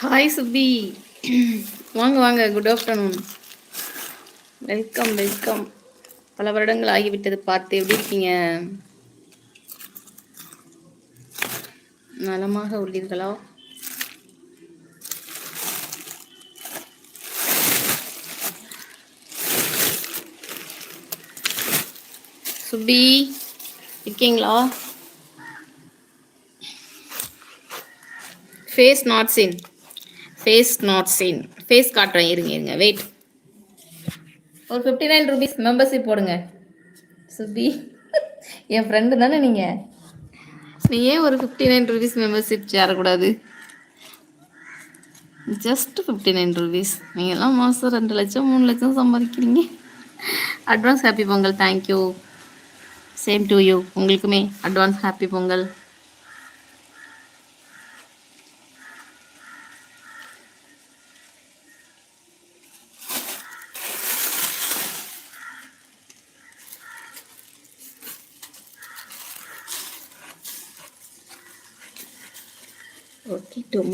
Hi சுபி வாங்க வாங்க. Good afternoon welcome welcome பல வருடங்கள் ஆகிவிட்டது. பார்த்து எப்படி இருக்கீங்க? நலமாக உள்ளீர்களா? சுபி இருக்கீங்களா? Face not seen face not seen face காட்டுறேன் இருங்க இருங்க வெயிட் ஒரு ஃபிஃப்டி நைன் ருபீஸ் மெம்பர்ஷிப் போடுங்க. சுபி என் ஃப்ரெண்டு தானே நீங்கள் நீ ஏன் ஒரு ஃபிஃப்டி நைன் ருபீஸ் மெம்பர்ஷிப் சேரக்கூடாது. ஜஸ்ட் ஃபிஃப்டி நைன் ருபீஸ் நீங்கள்லாம் மாதம் ரெண்டு லட்சம் மூணு லட்சம் சம்பாதிக்கிறீங்க. Advance happy Pongal thank you same to you உங்களுக்குமே advance happy Pongal.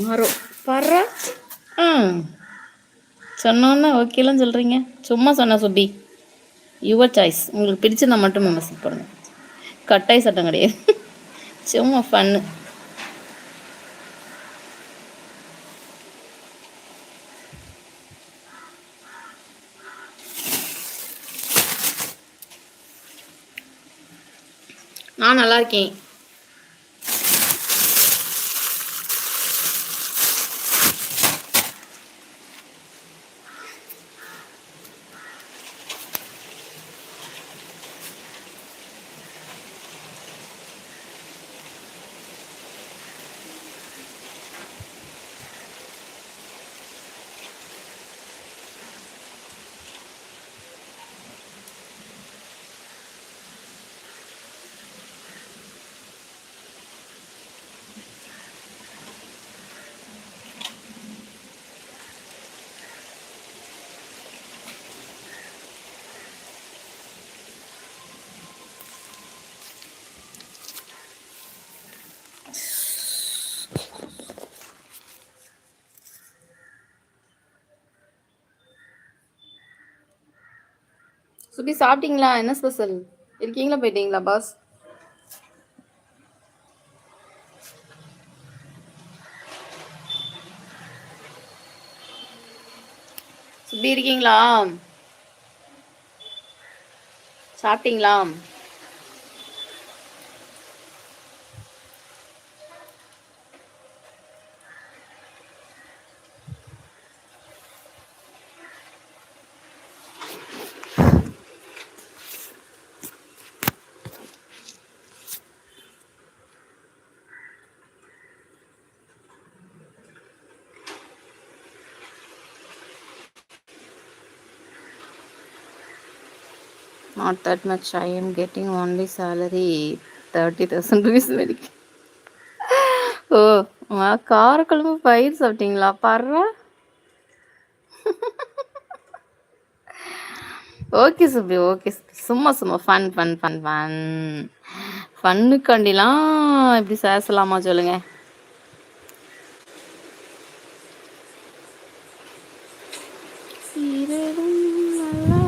Okay tomorrow பர்றா ம். சொன்னோன்னே ஓகேலாம் சொல்கிறீங்க சும்மா சொன்ன சுபி. யுவர் சாய்ஸ் உங்களுக்கு பிடிச்சிருந்தா மட்டும் மெசேஜ் போடுங்க கட்டாய சட்டம் கிடையாது. சும்மா ஃபன்னு நான் நல்லா இருக்கேன். சுபி சாப்பிட்டீங்களா? என்ன ஸ்பெஷல் இருக்கீங்களா? போயிட்டீங்களா பாஸ் சுபி இருக்கீங்களா? சாப்பிட்டீங்களா? Not that much. I am getting only salary 30,000 rupees வரைக்கும் oh, ஓ காரக்குழம்பு பயிர் சாப்பிட்டீங்களா? பர்ற. ஓகே சுப்பி ஓகே சும்மா சும்மா ஃபன் ஃபன் ஃபன் ஃபன் ஃபன்னுக்காண்டிலாம் இப்படி சேசலாமா சொல்லுங்க? சீரரும் நல்லா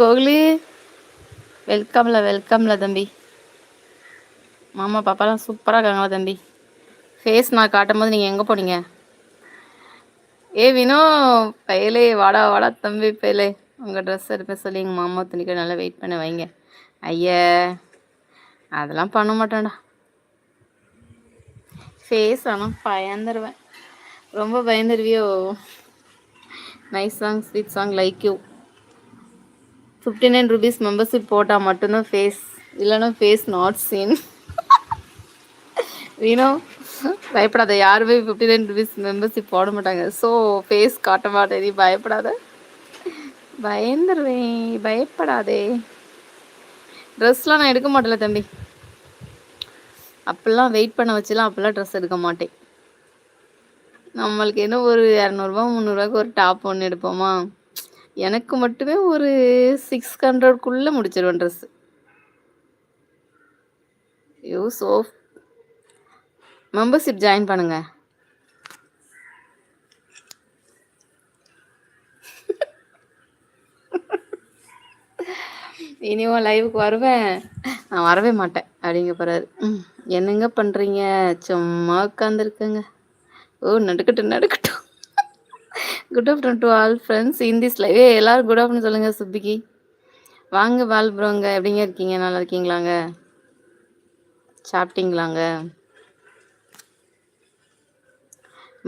கோகுலி. வெல்கம்ல வெல்கம்ல தம்பி. மாமா பாப்பாலாம் சூப்பராக இருக்காங்களா தம்பி? ஃபேஸ் நான் காட்டும் போது நீங்கள் எங்கே போனீங்க? ஏ வினோ பயலே வாடா வாடா தம்பி பயலே. உங்கள் ட்ரெஸ் எடுப்ப சொல்லி எங்கள் மாமா துணிக்க நல்லா வெயிட் பண்ண வைங்க. ஐய அதெல்லாம் பண்ண மாட்டேன்டா. ஃபேஸ் ஆனால் பயந்துருவேன். ரொம்ப பயந்துருவியோ? Nice song sweet song like you fifty nine rupees membership போட்டால் மட்டும்தான் ஃபேஸ் இல்லைன்னா ஃபேஸ் நாட் சீன் வீணோ பயப்படாத யாருமே ஃபிஃப்டி நைன் ருபீஸ் மெம்பர்ஷிப் போட மாட்டாங்க. ஸோ ஃபேஸ் காட்ட மாட்டேன் நீ பயப்படாத. பயந்துருவேன் பயப்படாதே. ட்ரெஸ்லாம் நான் எடுக்க மாட்டேல தம்பி. அப்போல்லாம் வெயிட் பண்ண வச்சுலாம் அப்போல்லாம் ட்ரெஸ் எடுக்க மாட்டேன். நம்மளுக்கு என்ன ஒரு இரநூறுபா முந்நூறுபாய்க்கு ஒரு டாப் ஒன்று எடுப்போமா? எனக்கு மட்டுமே ஒரு சிக்ஸ் ஹண்ட்ரட்குள்ளே முடிச்சிருவேன் dress you so membership join பண்ணுங்க. இனியும் லைவுக்கு வருவேன். நான் வரவே மாட்டேன். அப்படிங்க போறாரு. என்னங்க பண்ணுறீங்க சும்மா உட்காந்துருக்கேங்க ஓ நடுக்கட்டும் நடுக்கட்டும் good afternoon to all friends in this live எல்லோரும் குட் ஆஃப்டர்நூன் சொல்லுங்கள் சுப்பிக்கு வாங்க பால் ப்ரோங்க எப்படிங்க இருக்கீங்க? நல்லா இருக்கீங்களாங்க? சாப்பிட்டீங்களாங்க?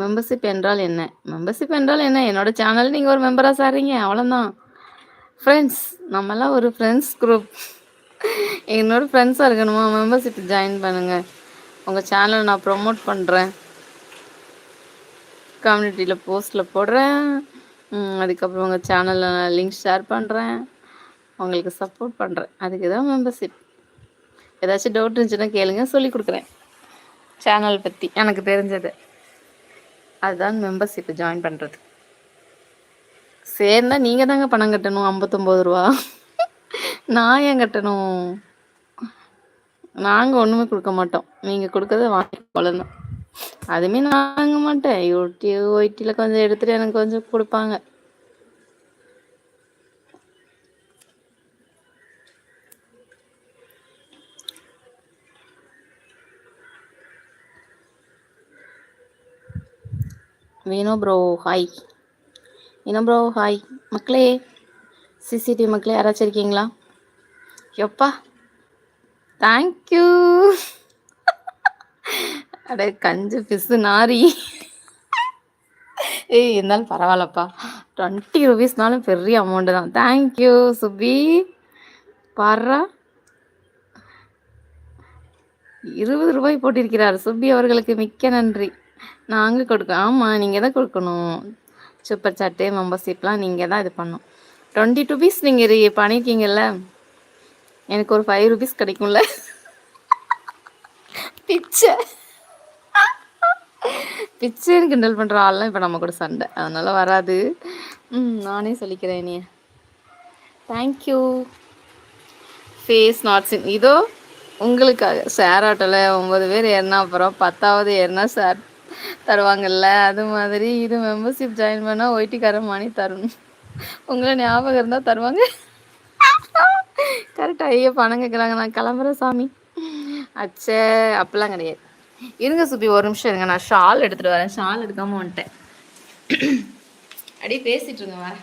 மெம்பர்ஷிப் என்றால் என்ன? மெம்பர்ஷிப் என்றால் என்ன? என்னோட சேனல் நீங்கள் ஒரு மெம்பராக சாருங்க அவ்வளோதான் ஃப்ரெண்ட்ஸ் நம்மலாம் ஒரு ஃப்ரெண்ட்ஸ் குரூப் என்னோட ஃப்ரெண்ட்ஸாக இருக்கணுமா? மெம்பர்ஷிப் ஜாயின் பண்ணுங்கள் உங்கள் சேனல் நான் ப்ரொமோட் பண்ணுறேன் கம்யூனிட்டியில் போஸ்ட்டில் போடுறேன். அதுக்கப்புறம் உங்கள் சேனலில் நான் லிங்க் ஷேர் பண்ணுறேன் உங்களுக்கு சப்போர்ட் பண்ணுறேன் அதுக்கு தான் மெம்பர்ஷிப் ஏதாச்சும் டவுட் இருந்துச்சுன்னா கேளுங்க சொல்லி கொடுக்குறேன். சேனல் பற்றி எனக்கு தெரிஞ்சது. அதுதான் மெம்பர்ஷிப் ஜாயின் பண்ணுறது சேர்ந்தா நீங்கள் தாங்க பணம் கட்டணும் ஐம்பத்தொம்போது ரூபா. நான் ஏன் கட்டணும்? நாங்கள் ஒன்றுமே கொடுக்க மாட்டோம். நீங்கள் கொடுக்கறத வாங்கி வளரணும் அதுவுமே நான் வாங்க மாட்டேன். யூடியூப் ஒய்டியில் கொஞ்சம் எடுத்துட்டு எனக்கு கொஞ்சம் கொடுப்பாங்க. Veeno bro hi Veeno bro hi மக்களே சிசிடிவி மக்களே யாராச்சும் இருக்கீங்களா? எப்பா தேங்க்யூ அடே கஞ்சு பிசு நாரி. ஏய் இருந்தாலும் பரவாயில்லப்பா. டுவெண்ட்டி ருபீஸ்னாலும் பெரிய அமௌண்ட்டு தான். Thank you Subi. பாடுறா இருபது ரூபாய் போட்டிருக்கிறார். சுபி அவர்களுக்கு மிக்க நன்றி. நாங்கள் கொடுக்க ஆமாம் நீங்கள் தான் கொடுக்கணும். சூப்பர் சாட்டு மெம்பர்ஷிப்லாம் நீங்கள் தான் இது பண்ணணும். டுவெண்ட்டி ருபீஸ் நீங்கள் பண்ணியிருக்கீங்கல்ல எனக்கு ஒரு ஃபைவ் ருபீஸ் கிடைக்கும்ல. பிச்சை. பிச்சைன்னு கிண்டல் பண்ணுற ஆள்லாம் இப்போ நம்ம கூட சண்டை. அதனால் வராது. ம் நானே சொல்லிக்கிறேன் நீ தேங்க்யூ ஃபேஸ் நாட் சின் இதோ உங்களுக்காக. ஷேர் ஆட்டோவில் ஒம்பது பேர் ஏறினா அப்புறம் பத்தாவது ஏறினா ஷேர் தருவாங்கல்ல? அது மாதிரி இது மெம்பர்ஷிப் ஜாயின் பண்ணால் ஒயிட்டிக்காரன் மணி தரணும் உங்களை ஞாபகம் இருந்தால் தருவாங்க. கரெக்டாக ஐயோ பணம் கேட்குறாங்க நான் கிளம்புறேன் சாமி. அச்சே அப்பெல்லாம் கிடையாது. இருங்க சுபி ஒரு நிமிஷம் இருங்க. நான் ஷால் எடுத்துகிட்டு வரேன். ஷால் எடுக்காமல் வந்துட்டேன். அப்படியே பேசிகிட்டு இருங்க வரேன்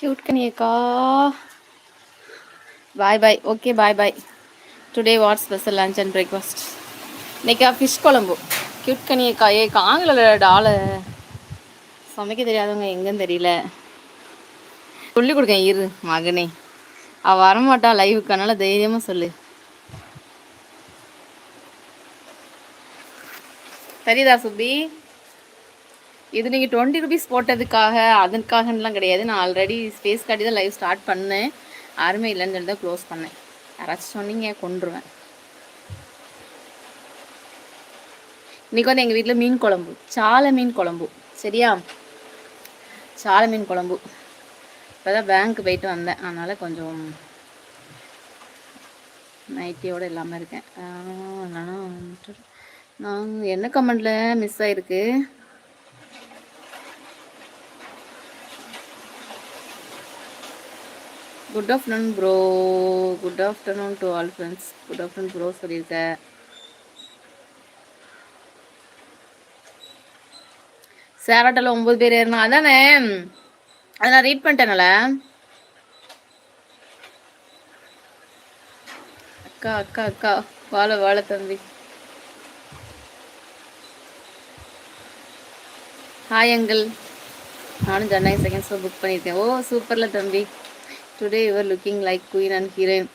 cute கனியக்கா bye bye okay bye bye today what's special lunch and breakfast இன்றைக்கா fish குழம்பு. க்யூட் கனியக்கா ஏ காங்கிலோட ஆளை சமைக்க தெரியாதவங்க எங்கேன்னு தெரியல. சொல்லி கொடுக்கேன் இரு மகனே. அவள் வரமாட்டா லைவுக்கு அதனால் தைரியமாக சொல்லு. சரிதா சுபி? இது நீங்கள் டுவெண்ட்டி ருபீஸ் போட்டதுக்காக அதுக்காகலாம் கிடையாது. நான் ஆல்ரெடி ஸ்பேஸ் காட்டி தான் லைவ் ஸ்டார்ட் பண்ணேன். யாருமே இல்லைன்னு சொல்லி தான் க்ளோஸ் பண்ணேன். யாராச்சும் சொன்னீங்க கொண்டுருவேன் இன்றைக்கி வந்து எங்கள் வீட்டில் மீன் குழம்பு. சாலை மீன் குழம்பு. சரியா? சாலை மீன் குழம்பு. இப்போ தான் பேங்க் போயிட்டு வந்தேன். அதனால் கொஞ்சம் நைட்டியோடு இல்லாமல் இருக்கேன். நான் என்ன கமெண்டில் மிஸ் ஆகிருக்கு good afternoon bro good afternoon to all friends good afternoon bro சொல்லியிருக்கேன் சேராட்டில் ஒம்பது பேர் ஏறினா அதானே? அதை நான் ரீட் பண்ணிட்டேனால. அக்கா அக்கா அக்கா. வாழ வாழ தம்பி. ஹாய் அங்கிள் நானும் சென்னை செகண்ட் ஷோ புக் பண்ணியிருக்கேன். ஓ சூப்பரில் தம்பி. Today your looking like queen and heroine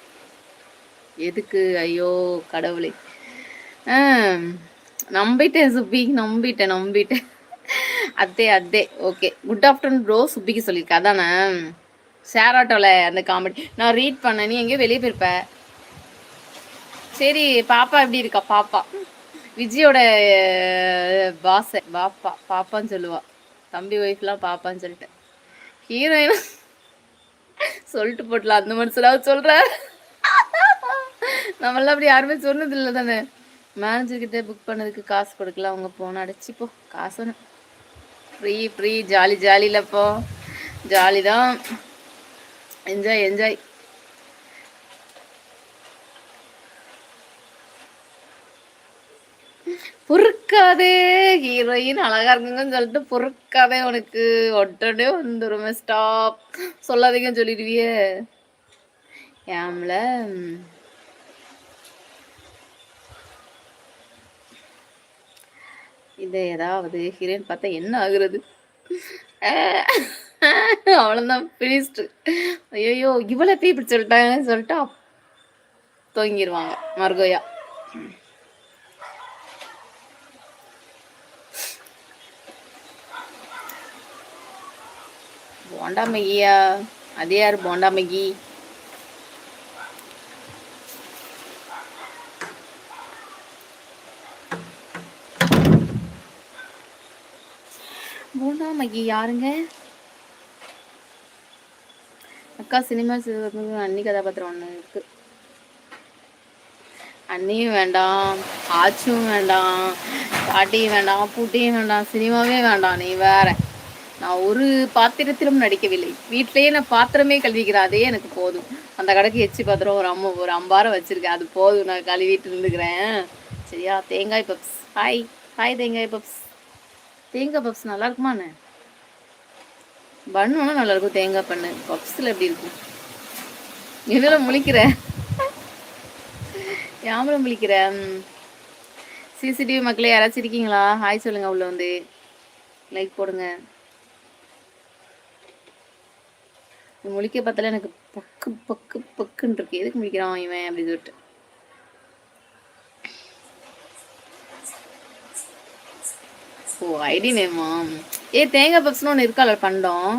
எதுக்கு? ஐயோ கடவுளே. நம்பிட்டேன் சுப்பி. நம்பிட்டேன் நம்பிட்டேன். அதே அதே. ஓகே குட் ஆஃப்டர்நூன் ப்ரோ சுப்பிக்கு சொல்லியிருக்கேன். அதானே? ஷேர் ஆட்டோவில் அந்த காமெடி நான் ரீட் பண்ணேன். நீ எங்கேயோ வெளியே போயிருப்ப. சரி பாப்பா எப்படி இருக்கா? பாப்பா. விஜயோட பாச பாப்பா. பாப்பான்னு சொல்லுவா. தம்பி ஒய்ஃப்லாம் பாப்பான்னு சொல்லிட்டேன். ஹீரோயினா சொல்லிட்டு போட்டலாம். அந்த மனுஷனாவது சொல்கிற நம்மளாம் அப்படி யாருமே சொன்னது இல்லை தானே மேனேஜர்கிட்ட புக் பண்ணதுக்கு காசு கொடுக்கல அவங்க போன அடைச்சிப்போ காசு ஃப்ரீ ஃப்ரீ ஜாலி ஜாலியில் போ. ஜாலி தான் என்ஜாய் என்ஜாய் பொறுக்காதே ஹீரோயின் அழகா இருக்குங்கன்னு சொல்லிட்டு பொறுக்காதே உனக்கு. ஒட்டனே வந்துருமே ஸ்டாப் சொல்லாதீங்கன்னு சொல்லிடுவியே. ஏம்ல? இது ஏதாவது ஹீரோயின் பார்த்தா என்ன ஆகுறது? அவ்வளோதான் பினிஸ்டு ஐயோ இவ்வளோ பீ இப்படி சொல்லிட்டாங்கன்னு சொல்லிட்டு தொங்கிடுவாங்க மருகோயா. போண்டா மகியா அது யார் போண்டா மகி போண்டா மகி யாருங்க? அக்கா சினிமா அன்னி கதாபாத்திரம் ஒன்று இருக்கு. அண்ணியும் வேண்டாம் ஆச்சும் வேண்டாம் பாட்டியும் வேண்டாம் பூட்டியும் வேண்டாம் சினிமாவே வேண்டாம் நீ வேற. நான் ஒரு பாத்திரத்திலும் நடிக்கவில்லை. வீட்டிலேயே நான் பாத்திரமே கழுவிக்கிறேன் அதே எனக்கு போதும். அந்த கடைக்கு எச்சி பாத்திரம் ஒரு அம்மா ஒரு அம்பாரம் வச்சிருக்கேன். அது போதும் நான் கழுவிட்டு இருந்துக்கிறேன். சரியா? தேங்காய் பப்ஸ். ஹாய். ஹாய் தேங்காய் பப்ஸ். தேங்காய் பப்ஸ் நல்லா இருக்குமாண்ணே பண்ணு நல்லா இருக்கும். தேங்காய் பண்ணு. பப்ஸில் எப்படி இருக்கும்? எதில் முழிக்கிற? யாமல முழிக்கிற? சிசிடிவி மக்களே யாராச்சும் இருக்கீங்களா? ஹாய் சொல்லுங்கள் உள்ள வந்து. லைக் போடுங்க. முழிக்க பார்த்தாலே எனக்கு பக்கு பக்கு பக்குன்னு இருக்கு. எதுக்கு முழிக்கிறான் இவன் அப்படின்னு சொல்லிட்டு. ஓ ஐடி நேமா? ஏ தேங்காய் பப்ஸ்னு ஒன்று இருக்கால பண்டம்?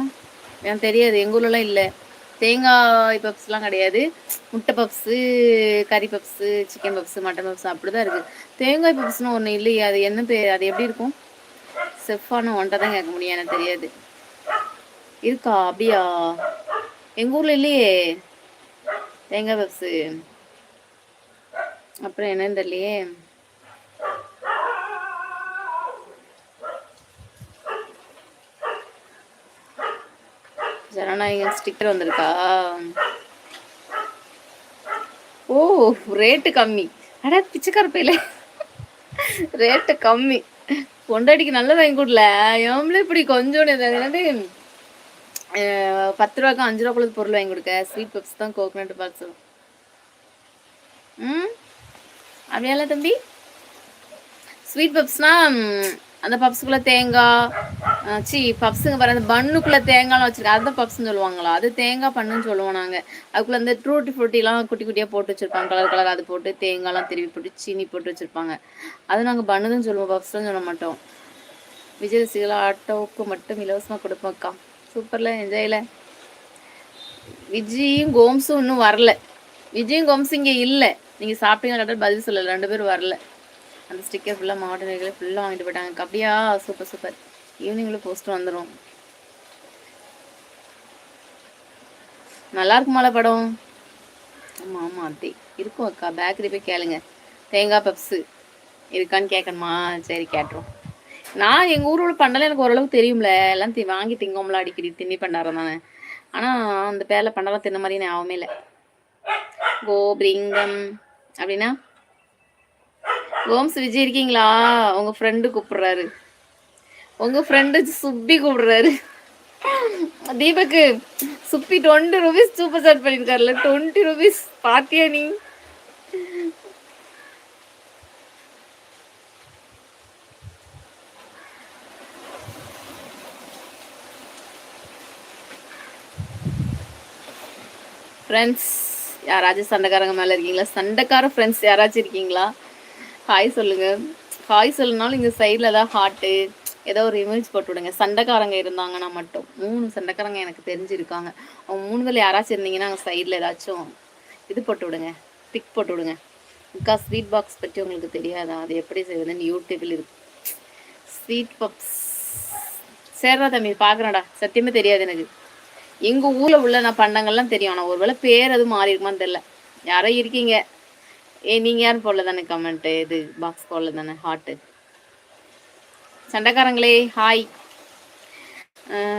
எனக்கு தெரியாது. எங்கள் ஊர்லலாம் இல்லை. தேங்காய் பப்ஸ்லாம் கிடையாது. முட்டை பப்ஸு கறி puffs chicken puffs mutton puffs அப்படி தான் இருக்குது தேங்காய் பப்ஸ்னு ஒன்று இல்லையே. அது என்ன அது எப்படி இருக்கும்? செஃப்பான ஒன்றை தான் கேட்க முடியும். எனக்கு தெரியாது. இருக்கா? அப்படியா? எங்கள் ஊரில் இல்லையே. தேங்காய் பப்ஸு. அப்புறம் என்னன்னு தெரியலையே. ஜனநாயகம் ஸ்டிக்கர் வந்திருக்கா? ஓ ரேட்டு கம்மி. அடா பிச்சைக்கார பையில. ரேட்டு கம்மி. பொண்டாட்டிக்கு நல்லா வாங்கி கொடுல. எவ்வளோ இப்படி கொஞ்சோண்டு பத்து ரூபாய்க்கு அஞ்சு ரூபாக்குள்ள பொருள் வாங்கி கொடுக்க. ஸ்வீட் பப்ஸ் தான் கோகனட் பால்ஸ் ம்? அப்படியால தம்பி? ஸ்வீட் பப்ஸ்னா அந்த பப்ஸுக்குள்ள தேங்காய் சி பப்ஸுங்க பாரு அந்த பண்ணுக்குள்ள தேங்காய்லாம் வச்சிருக்கேன் அதுதான் பப்ஸ்னு சொல்லுவாங்களா? அது தேங்காய் பண்ணுன்னு சொல்லுவோம் நாங்கள் அதுக்குள்ள இந்த ட்ரூட்டி ஃப்ரூட்டிலாம் குட்டி குட்டியாக போட்டு வச்சிருப்பாங்க. கலர் கலர் அது போட்டு தேங்காய்லாம் திருவி போட்டு சீனி போட்டு வச்சிருப்பாங்க. அது நாங்கள் பண்ணுதுன்னு சொல்லுவோம் பப்ஸ்லாம் சொல்ல மாட்டோம். விஜய் ரசிகலா ஆட்டோவுக்கு மட்டும் இலவசமாக கொடுப்போம்க்கா சூப்பரில் என்ஜாயில் விஜயும் கோம்ஸும் இன்னும் வரல. விஜயும் கோம்ஸ் இங்கே இல்லை. நீங்கள் சாப்பிட்டீங்க பதில் சொல்லலை. ரெண்டு பேரும் வரல. அந்த ஸ்டிக்கர் ஃபுல்லாக மாவட்ட நேர்களை ஃபுல்லாக வாங்கிட்டு போயிட்டாங்க. அப்படியா? Super super. ஈவினிங்கில் போஸ்ட் வந்துடும் நல்லா இருக்குமால படம்? ஆமா ஆமா அப்படி இருக்கும் அக்கா. பேக்கரி போய் கேளுங்க. தேங்காய் பப்ஸு. இருக்கான்னு கேட்கணுமா சரி கேட்டுருவோம். நான் எங்கள் ஊரோட பண்ணல எனக்கு ஓரளவுக்கு தெரியும்ல. எல்லாம் தி வாங்கி திங்கோம்ல அடிக்கடி தின்னி பண்ணாரம் தானே. ஆனால் அந்த பேரில் பண்ணலாம் தின்ன மாதிரி ஞாபகமே இல்லை. கோபிரிங்கம் அப்படின்னா? கோம்ஸ் விஜய் இருக்கீங்களா? உங்கள் ஃப்ரெண்டு கூப்பிடுறாரு. உங்கள் ஃப்ரெண்டு சுப்பி கூப்பிடுறாரு. தீபக்கு Subbi twenty rupees super chat பண்ணியிருக்காருல்ல twenty rupees பாத்தியா நீ? ஃப்ரெண்ட்ஸ் யாராச்சும் சண்டைக்காரங்க மேலே இருக்கீங்களா? சண்டைக்கார ஃப்ரெண்ட்ஸ் யாராச்சும் இருக்கீங்களா? ஹாய் சொல்லுங்கள் ஹாய் சொல்லனாலும் இங்கே சைடில் தான் ஹார்ட்டு ஏதோ ஒரு இமேஜ் போட்டு விடுங்க. சண்டைக்காரங்க இருந்தாங்கன்னா மட்டும். மூணு சண்டைக்காரங்க எனக்கு தெரிஞ்சிருக்காங்க. அவங்க மூணு யாராச்சும் இருந்தீங்கன்னா அங்கே சைடில் ஏதாச்சும் இது போட்டு விடுங்க. பிக் போட்டு விடுங்க. அக்கா ஸ்வீட் பாக்ஸ் பற்றி உங்களுக்கு தெரியாதா? அது எப்படி செய்வதுன்னு யூடியூபில் இருக்கு. ஸ்வீட் பப்ஸ் சேர்றா தம்பி பார்க்குறேன்டா சத்தியமே தெரியாது எனக்கு. எங்க ஊர்ல உள்ள நான் பண்டங்கள்லாம் தெரியும். ஆனால் ஒருவேளை பேர் அது மாறி இருக்குமான்னு தெரில யாரோ இருக்கீங்க. ஏ நீங்க யாரும் போடல தானே கமெண்ட் இது பாக்ஸ் போடல தானே heart சண்டைக்காரங்களே hi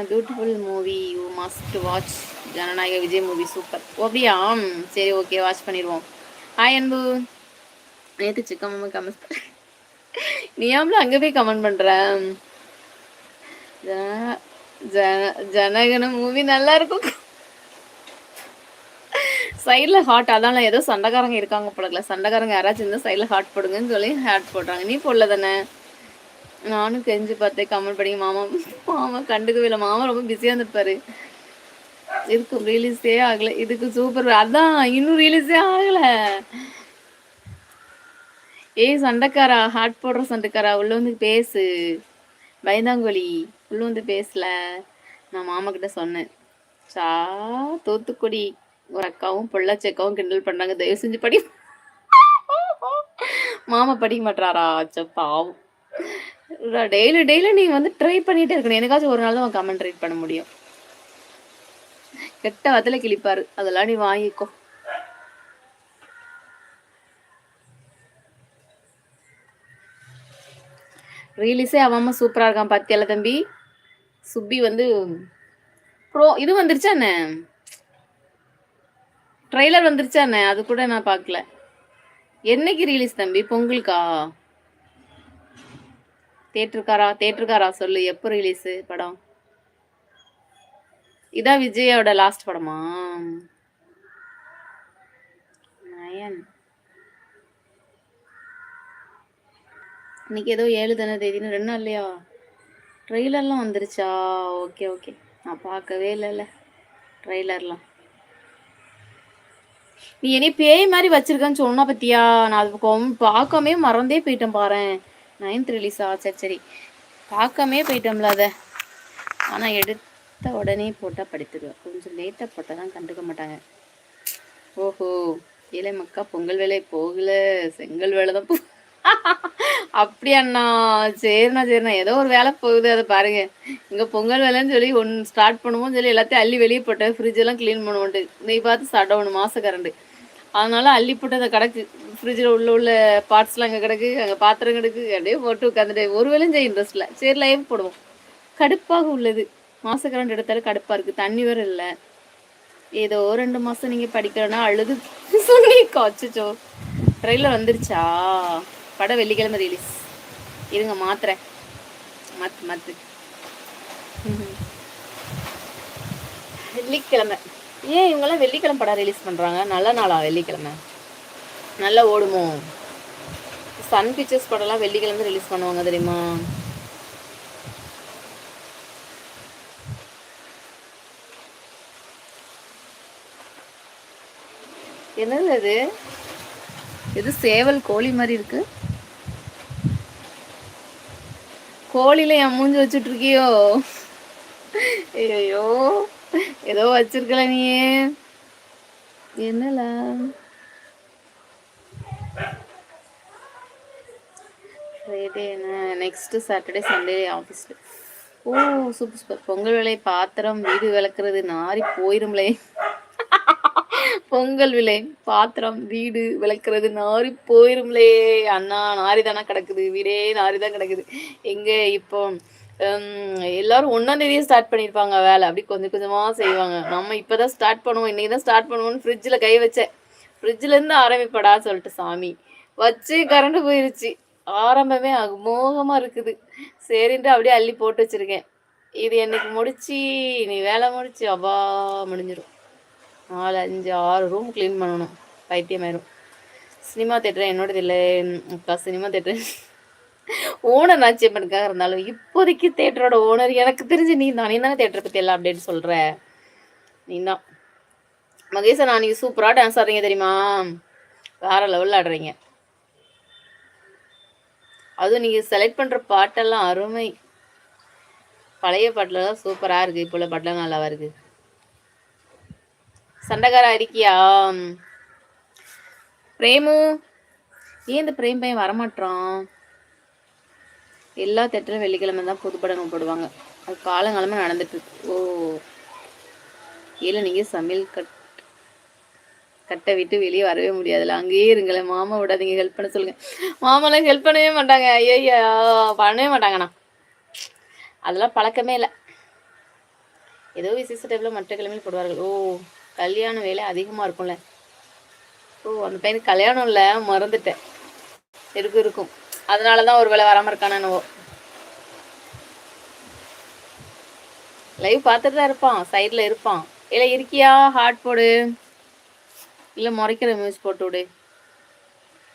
beautiful movie you must watch ஜனநாயக விஜய் மூவி சூப்பர் அப்படியா? சரி ஓகே வாட்ச் பண்ணிடுவோம். ஹாய் அன்பு. நேற்று சிக்கன் கமெண்ட் நீ ஆம்பளை அங்கே போய் கமெண்ட் பண்ணுற ஜன ஜனகன மூவி நல்லா இருக்கும் சைடில் ஹாட் அதான் ஏதோ சண்டைக்காரங்க இருக்காங்க போடல சண்டைக்காரங்க யாராச்சும் இருந்தால் சைடில் ஹாட் போடுங்கன்னு சொல்லி ஹாட் போடுறாங்க. நீ போடல தானே நானும் கெஞ்சு பார்த்தேன் கமெண்ட் பண்ணி மாமா மாமா கண்டுக்கவே இல்லை. மாமா ரொம்ப பிஸியாக இருந்திருப்பாரு. இருக்கும் ரிலீஸே ஆகலை. இதுக்கு சூப்பர் அதான் இன்னும் ரிலீஸே ஆகலை. ஏய் சண்டைக்காரா ஹாட் போடுற சண்டைக்காரா? உள்ள வந்து பேசு. பயந்தாங்கோலி உள்ள வந்து பேசல. நான் மாமா கிட்ட சொன்னேன். சா தூத்துக்குடி. ஒரு அக்காவும் பொள்ளாச்சி அக்காவும் கிண்டல் பண்ணாங்க தயவு செஞ்சு படி. மாமா படிக்க மாட்டாரா அச்சோ பாவம். டெய்லி டெய்லி நீ வந்து ட்ரை பண்ணிட்டே இருக்கணும். எனக்காச்சும் ஒரு நாள் தான் கமெண்ட் ரைட் பண்ண முடியும். கெட்ட வதல கிழிப்பாரு. அதெல்லாம் நீ வாங்கிக்கோ. ரீலிஸே அவன் சூப்பராக இருக்கான் பத்தியால தம்பி? சுப்பி வந்து ப்ரோ இது வந்துருச்சா என்ன? ட்ரெய்லர் வந்துருச்சா என்ன? அது கூட நான் பார்க்கல. என்னைக்கு ரிலீஸ் தம்பி? பொங்கலுக்கா? தேட்டருக்காரா? தேட்டருக்காரா சொல்லு. எப்போ ரிலீஸு படம்? இதான் விஜயோட லாஸ்ட் படமா? நயன். இன்னைக்கு ஏதோ ஏழு தானே தேதினு ரெண்டு நாள் இல்லையா ட்ரெய்லர்லாம் வந்துருச்சா? Okay okay. நான் பார்க்கவே இல்லைல்ல. ட்ரெய்லர்லாம். நீ என்னை பேய் மாதிரி வச்சிருக்கேன்னு சொன்னா பத்தியா? நான் அது பார்க்கவே மறந்தே போயிட்டேன் பாரு நைன்த் ரிலீஸா சரி சரி. பார்க்கமே போயிட்டோம்ல அதை. ஆனால் எடுத்த உடனே போட்டால் படித்துடுவேன் கொஞ்சம் லேட்டாக போட்டால் தான் கண்டுக்க மாட்டாங்க. ஓஹோ. ஏழை மக்கா பொங்கல் வேலை போகல. செங்கல் வேலை தான் போ அப்படியாண்ணா சரிண்ணா சரிண்ணா. ஏதோ ஒரு வேலை போகுது அதை பாருங்க. இங்கே பொங்கல் வேலைன்னு சொல்லி ஒன்று ஸ்டார்ட் பண்ணுவோம் சொல்லி எல்லாத்தையும் அள்ளி வெளியே போட்டேன். ஃப்ரிட்ஜெல்லாம் கிளீன் பண்ணுவோன்ட்டு. நீ பார்த்து ஸ்டார்ட் மாச மாத கரண்டு. அதனால அள்ளி போட்டு அதை கிடக்கு. ஃப்ரிட்ஜில் உள்ள உள்ள பார்ட்ஸ்லாம் அங்கே கிடக்கு. அங்கே பாத்திரம் கிடக்கு. அப்படியே போட்டு உட்காந்துட்டு ஒரு வேலையும் செய்ய இன்ட்ரெஸ்ட்ல சரி லைவ் போடுவோம். கடுப்பாக உள்ளது. மாச கரண்ட் எடுத்தாலும் கடுப்பாக இருக்குது தண்ணி வேறு இல்லை. ஏதோ ரெண்டு மாதம் நீங்கள் படிக்கிறேன்னா அழுது. சொல்லி காய்ச்சோ ட்ரெயிலர் வந்துருச்சா? படம் வெள்ளிக்கிழமை ரிலீஸ் இருங்க மாத்திரேன் மாத்து மாத்து. வெள்ளிக்கிழமை. ஏன் இவங்கெல்லாம் வெள்ளிக்கிழமை படம் ரிலீஸ் பண்ணுறாங்க நல்ல நாளா வெள்ளிக்கிழமை? நல்லா ஓடுமோ? சன் பிக்சர்ஸ் படம்லாம் வெள்ளிக்கிழமை ரிலீஸ் பண்ணுவாங்க தெரியுமா? என்னது அது? எது சேவல் கோழி மாதிரி இருக்குது கோழில என் மூஞ்சி வச்சுட்டு இருக்கியோ ஐயோ ஏதோ வச்சிருக்கல நீயே. என்னல ஃப்ரைடே என்ன? நெக்ஸ்ட் சாட்டர்டே சண்டே ஆஃபீஸ்ல ஓ சூப்பர் சூப்பர் பொங்கல் வேலை பாத்திரம் வீடு விளக்குறது நாரி போயிரும்லே. பொங்கல் விலை பாத்திரம் வீடு விளக்குறது நாரி போயிரும்லே. அண்ணா நாரி தானே கிடக்குது. வீடே நாரி தான் கிடக்குது. எங்க இப்போ எல்லாரும் ஒன்றாம் தேதியே ஸ்டார்ட் பண்ணியிருப்பாங்க வேலை. அப்படி கொஞ்சம் கொஞ்சமாக செய்வாங்க. நம்ம இப்போ தான் ஸ்டார்ட் பண்ணுவோம். இன்றைக்கி தான் ஸ்டார்ட் பண்ணுவோம்னு ஃப்ரிட்ஜில் கை வச்சேன் ஃப்ரிட்ஜிலேருந்து ஆரம்பிப்படா சொல்லிட்டு சாமி. வச்சு கரண்ட் போயிருச்சு. ஆரம்பமே அமோகமாக இருக்குது. சரின்ட்டு அப்படியே அள்ளி போட்டு வச்சுருக்கேன். இது என்னைக்கு முடிச்சு? நீ வேலை முடிச்சு அப்பா முடிஞ்சிடும் நாலு அஞ்சு ஆறு ரூம் க்ளீன் பண்ணணும். பைத்தியமாயிரும். சினிமா தேட்டர் என்னோடது இல்லை. அக்கா சினிமா தேட்டர் ஓனர் நாச்சியம்மனுக்காக இருந்தாலும் இப்போதைக்கு தேட்டரோட ஓனர் எனக்கு தெரிஞ்சு நீ தான் நீ தானே தேட்டரை பற்றி எல்லாம் அப்டேட் சொல்கிற நீ தான். மகேஷன் நான் நீங்கள் சூப்பராக டான்ஸ் ஆடுறீங்க தெரியுமா? வேற லெவலில் ஆடுறீங்க. அதுவும் நீங்கள் செலக்ட் பண்ணுற பாட்டெல்லாம் அருமை. பழைய பாட்டில் தான் சூப்பராக இருக்குது இப்போ உள்ள பாட்டெல்லாம் நல்லாவா இருக்குது சண்டைக்கார இருக்கியா பிரேமு ஏன் இந்த பிரேம் பையன் வரமாட்டான் எல்லா தேட்டரும் வெள்ளிக்கிழமை தான் புது படங்கள் போடுவாங்க. அது காலங்காலமாக நடந்துட்டு ஓ இல்லை நீங்கள் சமையல் கட் கட்டை விட்டு வெளியே வரவே முடியாதுல்ல அங்கேயே இருங்களேன். மாமா விடாதீங்க. ஹெல்ப் பண்ண சொல்லுங்க. மாமாலாம் ஹெல்ப் பண்ணவே மாட்டாங்க. ஐயா பண்ணவே மாட்டாங்கண்ணா. அதெல்லாம் பழக்கமே இல்லை. ஏதோ விசேஷ டைப்பில் மற்ற கிழமையில் போடுவார்கள். ஓ கல்யாண வேலை அதிகமாக இருக்கும்ல. ஓ அந்த பையனுக்கு கல்யாணம் இல்லை மறந்துட்டேன். இருக்கும் இருக்கும். அதனால தான் ஒரு வேலை வராமல் இருக்கானோ லைவ் பார்த்துட்டு தான் இருப்பான் சைடில் இருப்பான். இல்லை இருக்கியா? ஹார்ட் போடு. இல்லை முறைக்கிற மியூஸ் போட்டு விடு.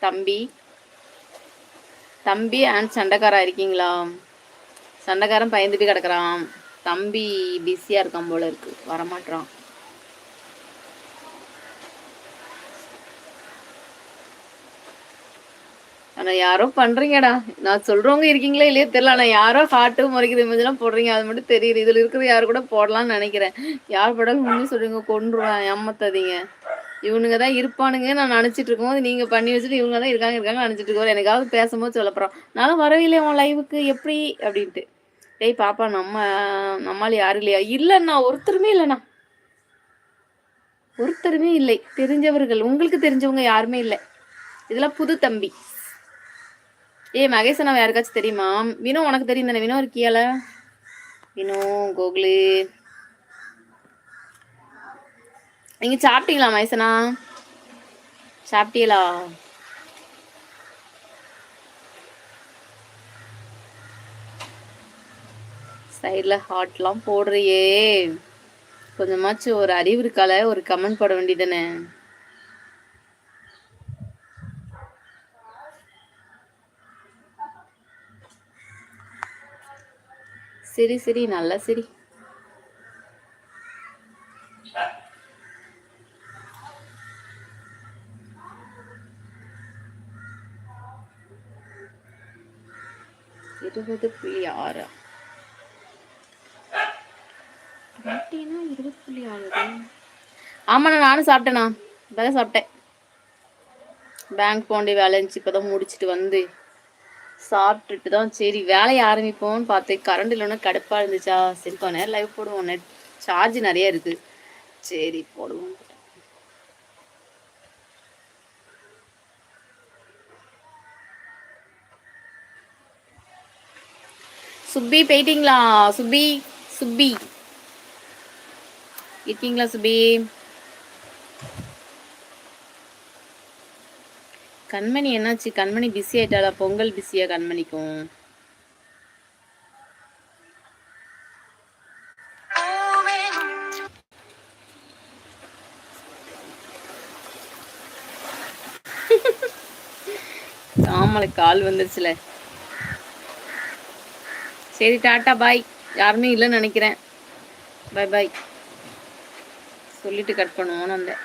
தம்பி. தம்பி அண்ட் சண்டைக்காரா இருக்கீங்களா? சண்டைக்காரன் பயந்துட்டு கிடக்குறான். தம்பி பிஸியாக இருக்கான் போல இருக்கு. வரமாட்டான் ஆனா யாரோ பண்ணுறீங்கடா நான் சொல்கிறவங்க இருக்கீங்களே இல்லையே தெரியல. ஆனா யாரோ ஹார்ட்டு முறைக்கிற இமேஜ்லாம் போடுறீங்க. அது மட்டும் தெரியுது. இதில் இருக்கிற யாரு கூட போடலாம்னு நினைக்கிறேன். யார் படம் உண்மை சொல்கிறீங்க கொண்டுருவேன் ஏமாத்தாதீங்க. இவனுங்க தான் இருப்பானுங்க. நான் நினச்சிட்டு இருக்கும்போது நீங்கள் பண்ணி வச்சுட்டு இவங்க தான் இருக்காங்க இருக்காங்க நினச்சிட்டு இருக்கோம் எனக்காவது பேசும்போது சொல்லப்போகிறோம் நானும் வரவே இல்லையா உன் லைவுக்கு எப்படி? அப்படின்ட்டு. டேய் பாப்பா நம்ம நம்மளால் யாரும் இல்லையா? இல்லைண்ணா ஒருத்தருமே இல்லைண்ணா. ஒருத்தருமே இல்லை. தெரிஞ்சவர்கள். உங்களுக்கு தெரிஞ்சவங்க யாருமே இல்லை. இதெல்லாம் புது தம்பி. ஏ மகேஷ் அவன் யாருக்காச்சும் தெரியுமா? வினோ உனக்கு தெரியும் தானே? வினோ இருக்கியால? வினோ கோகுலு. நீங்க சாப்பிட்டீங்களா மகேசனா சாப்பிட்டீங்களா? சைடில் ஹாட்லாம் போடுறியே. கொஞ்சமாச்சும் ஒரு அறிவு இருக்கால? ஒரு கமெண்ட் போட வேண்டியதானே சரி சரி நல்லா சரி. இருபது புள்ளி ஆறு. இருபது புள்ளி ஆறு. ஆமாண்ணா நானும் சாப்பிட்டேண்ணா. இப்போதான் சாப்பிட்டேன். பேங்க் போண்டி வேலை இருந்துச்சு இப்போதான் முடிச்சுட்டு வந்து. சாப்பிட்டுட்டு தான் சரி வேலையை ஆரம்பிப்போம்னு பார்த்தேன். கரண்ட் இல்லைன்னா கடுப்பாக இருந்துச்சா? சரி கொஞ்ச நேரம் லைவ் போடுவோம். நெட் சார்ஜ் நிறைய இருக்குது சரி போடுவோம். சுப்பி போயிட்டீங்களா? சுப்பி சுப்பி. இருக்கீங்களா சுப்பி? கண்மணி என்னாச்சு? கண்மணி பிஸி ஆயிட்டாளா? பொங்கல் பிஸியா கண்மணிக்கும்? ஆமலை கால் வந்துருச்சுல. சரி டாட்டா பாய். யாருமே இல்லைன்னு நினைக்கிறேன். பாய் பாய். சொல்லிட்டு கட் பண்ணுவோன்னு வந்தேன்.